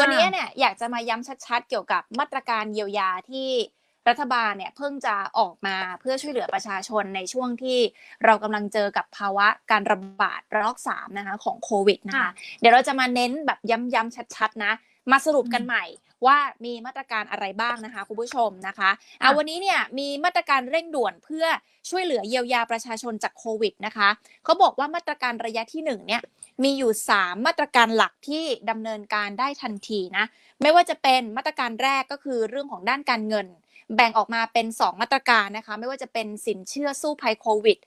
วันนี้เนี่ยอยากจะมาย้ำชัดๆ เกี่ยวกับมาตรการเยียวยาที่รัฐบาลเนี่ยเพิ่งจะออกมาเพื่อช่วยเหลือประชาชนในช่วงที่เรากำลังเจอกับภาวะการระบาดระลอกสามนะคะของโควิดนะคะค่ะเดี๋ยวเราจะมาเน้นแบบย้ำๆชัดๆนะ มาสรุปกันใหม่ ว่ามีมาตรการอะไรบ้างนะคะคุณผู้ชมนะคะอะค่ะวันนี้เนี่ยมีมาตรการเร่งด่วนเพื่อช่วยเหลือเยียวยาประชาชนจากโควิดนะคะเขาบอกว่ามาตรการระยะที่หนึ่งเนี่ยมีอยู่ 3 มาตรการหลักที่ดำเนินการได้ทันทีนะไม่ว่าจะเป็นมาตรการแรกก็คือเรื่องของด้านการเงิน แบ่งออกมาเป็น 2 มาตรการนะคะ ไม่ว่าจะเป็นสินเชื่อสู้ภัยโควิด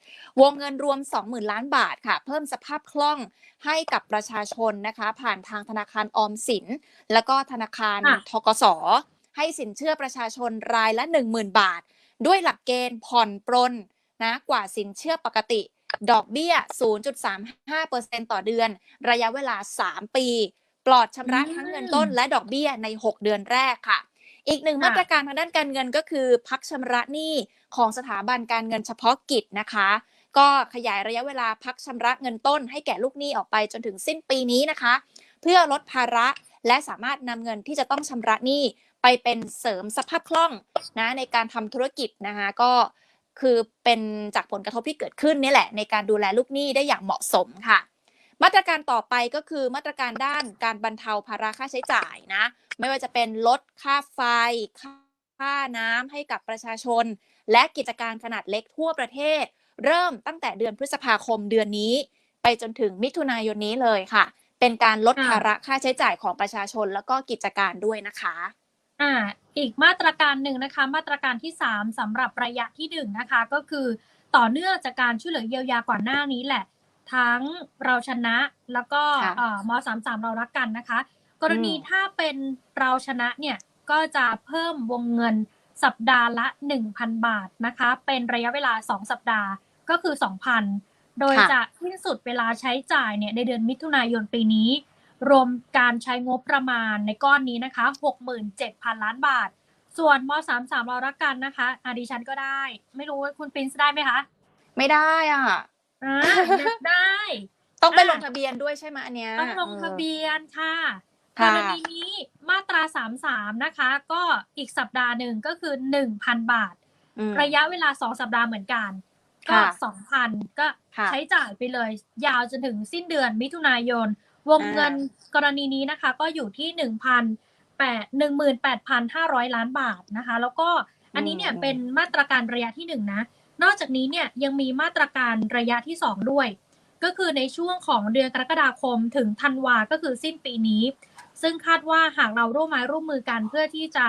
วงเงินรวม 20,000 ล้านบาทค่ะ เพิ่มสภาพคล่องให้กับประชาชนนะคะ ผ่านทางธนาคารออมสิน แล้วก็ธนาคารค่ะทกสให้สินเชื่อประชาชนรายละ 10,000 บาท ด้วยหลักเกณฑ์ผ่อนปรนนะกว่าสินเชื่อปกติ ดอกเบี้ย 0.35%ต่อเดือน ระยะเวลา 3 ปี ปลอดชำระอืมทั้งเงินต้นและดอกเบี้ยใน 6 เดือนแรกค่ะ อีกหนึ่งค่ะมาตรการทางด้านการเงินก็คือ พักชำระหนี้ของสถาบันการเงินเฉพาะกิจนะคะ ก็ขยายระยะเวลาพักชำระเงินต้น ให้แก่ลูกหนี้ออกไปจนถึงสิ้นปีนี้นะคะ เพื่อลดภาระและสามารถนำเงินที่จะต้องชำระหนี้ไปเป็นเสริมสภาพคล่องนะในการทำธุรกิจนะคะก็คือเป็นจากผลกระทบที่เกิดขึ้นนี่แหละ ในการดูแลลูกหนี้ได้อย่างเหมาะสมค่ะ มาตรการต่อไปก็คือมาตรการด้านการบรรเทาภาระค่าใช้จ่ายนะ ไม่ว่าจะเป็นลดค่าไฟ ค่าน้ำให้กับประชาชน และกิจการขนาดเล็กทั่วประเทศ เริ่มตั้งแต่เดือนพฤษภาคมเดือนนี้ ไปจนถึงมิถุนายนนี้เลยค่ะ เป็นการลดภาระค่าใช้จ่ายของประชาชนแล้วก็กิจการด้วยนะคะอ่าอีกมาตรการหนึ่งนะคะ มาตรการที่ 3สำหรับระยะที่หนึ่งนะคะก็คือต่อเนื่องจากการช่วยเหลือเยียวยาก่อนหน้านี้แหละ ทั้งเราชนะแล้วก็ค่ะเอ่อมสามสามเรารักกันนะคะ กรณีอืมถ้าเป็นเราชนะเนี่ยก็จะเพิ่มวงเงินสัปดาห์ละ 1,000 บาทนะคะ เป็นระยะเวลา 2 สัปดาห์ก็คือ 2,000 โดยค่ะจะสิ้นสุดเวลาใช้จ่ายเนี่ยในเดือนมิถุนายนปีนี้ รวมการใช้งบประมาณในก้อนนี้นะคะ 67,000 ล้านบาท ส่วนม33เรารักกันนะคะอะดิฉันก็ได้ ไม่รู้ว่าคุณปรินซ์ได้ไหมคะ ไม่ได้อะ อ่าอยากได้ ต้องไปอะลงทะเบียนด้วยใช่ไหมอันเนี้ย ต้องลงทะเบียนค่ะกค่ะ รณีนี้มาตรา 33 นะคะ ก็อีกสัปดาห์หนึ่งก็คือ 1,000 บาท อืม ระยะเวลา 2 สัปดาห์เหมือนกัน ก็ ค่ะ2,000 ก็ค่ะใช้จ่ายไปเลย ยาวจนถึงสิ้นเดือนมิถุนายน วงอ่าเงินกรณีนี้นะคะ ก็อยู่ที่ 1,000 18,500ล้านบาทนะคะ แล้วก็อันนี้เนี่ยเป็นมาตรการระยะที่หนึ่งนะ นอกจากนี้เนี่ยยังมีมาตรการระยะที่สองด้วย ก็คือในช่วงของเดือนกรกฎาคมถึงธันวาก็คือสิ้นปีนี้ ซึ่งคาดว่าหากเราร่วมไม้ร่วมมือกันเพื่อที่จะ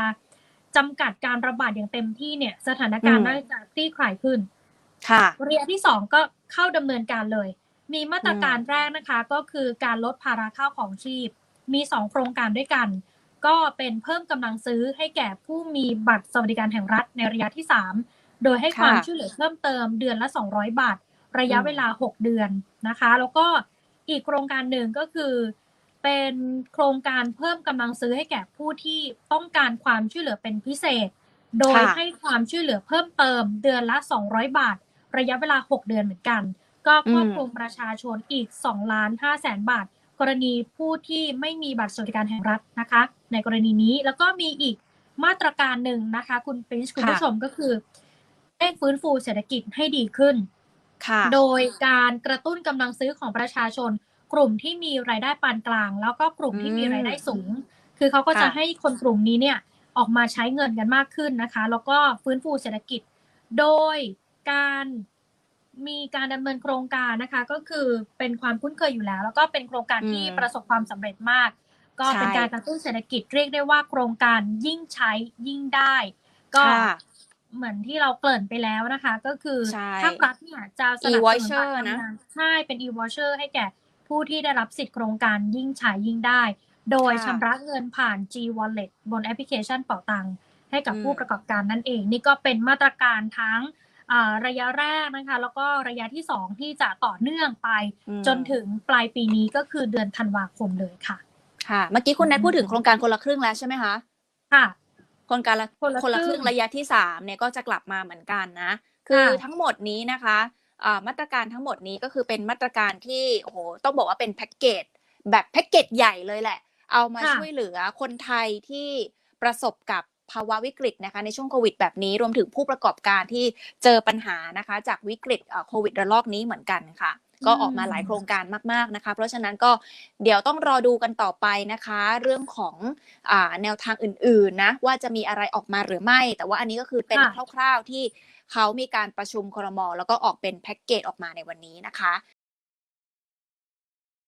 จำกัดการระบาดอย่างเต็มที่เนี่ยสถานการอืณ์มน่าจะคลี่คลายขึ้น ค่ะระยะที่สองก็เข้าดำเนินการเลย มีมาตรการแรกนะคะก็คือการลดภาระข้าวของชีพ มีสองโครงการด้วยกัน ก็เป็นเพิ่มกำลังซื้อให้แก่ผู้มีบัตรสวัสดิการแห่งรัฐในระยะที่3 โดยให้ค่ะความช่วยเหลือเพิ่มเติมเดือนละ 200 บาท ระยะอืมเวลา 6 เดือนนะคะ แล้วก็อีกโครงการหนึ่งก็คือ เป็นโครงการเพิ่มกำลังซื้อให้แก่ผู้ที่ต้องการความช่วยเหลือเป็นพิเศษ โดยค่ะให้ความช่วยเหลือเพิ่มเติม เดือนละ 200 บาท ระยะเวลา 6 เดือนเหมือนกัน ก็ครอบคลุมประชาชนอีก2ล้าน5แสนบาท กรณีผู้ที่ไม่มีบัตรสวัสดิการแห่งรัฐนะคะ ในกรณีนี้แล้วก็มีอีกมาตรการหนึ่งนะคะ คุณปรินซ์คุณค่ะผู้ชมก็คือ เร่งฟื้นฟูเศรษฐกิจให้ดีขึ้น ค่ะ โดยการกระตุ้นกำลังซื้อของประชาชน กลุ่มที่มีรายได้ปานกลาง แล้วก็กลุ่มที่มีรายได้สูง คือเขาก็จะค่ะให้คนกลุ่มนี้เนี่ยออกมาใช้เงินกันมากขึ้นนะคะ แล้วก็ฟื้นฟูเศรษฐกิจ โดยการมีการดำเนินโครงการนะคะ ก็คือเป็นความคุ้นเคยอยู่แล้ว แล้วก็เป็นโครงการที่อืมประสบความสำเร็จมาก ก็เป็นใช่การกระตุ้นเศรษฐกิจเรียกได้ว่าโครงการยิ่งใช้ยิ่งได้ ก็ค่ะ เหมือนที่เราเกริ่นไปแล้วนะคะ ก็คือใช่ภาครัฐเนี่ยจะสนับสนุน e-voucher การนะทำงานใช่เป็น e-voucher ให้แก่ผู้ที่ได้รับสิทธิ์โครงการยิ่งใช้ยิ่งได้ โดยค่ะชำระเงินผ่าน G Wallet บนแอปพลิเคชันเป๋าตังค์ให้กับอืมผู้ประกอบการนั่นเอง นี่ก็เป็นมาตรการทั้งอ่าระยะแรกนะคะ แล้วก็ระยะที่ 2 ที่จะต่อเนื่องไปอืมจนถึงปลายปีนี้ก็คือเดือนธันวาคมเลยค่ะ ค่ะ เมื่อกี้คุณแนทพูดถึงโครงการคนละครึ่งแล้วใช่ไหมคะ ค่ะโครงการละคนละคนละคครึ่รึ่งงระยะที่สามเนี่ยก็จะกลับมาเหมือนกันนะ คือค่ะทั้งหมดนี้นะคะอ่ามาตรการทั้งหมดนี้ก็คือเป็นมาตรการที่โอ้โหต้องบอกว่าเป็นแพ็กเกจแบบแพ็กเกจใหญ่เลยแหละ เอามาค่ะช่วยเหลือคนไทยที่ประสบกับภาวะวิกฤตนะคะในช่วงโควิดแบบนี้รวมถึงผู้ประกอบการที่เจอปัญหานะคะ จากวิกฤตเอ่อโควิดระลอกนี้เหมือนกันค่ะ ก็ออกมาหลายโครงการมาก ๆนะคะ เพราะฉะนั้นก็เดี๋ยวต้องรอดูกันต่อไปนะคะ เรื่องของอาแนวทางอื่นๆนะว่าจะมีอะไรออกมาหรือไม่ แต่ว่าอันนี้ก็คือเป็นค่ะคร่าว ๆที่เขามีการประชุมครมแล้วก็ออกเป็นแพ็กเกจออกมาในวันนี้นะคะ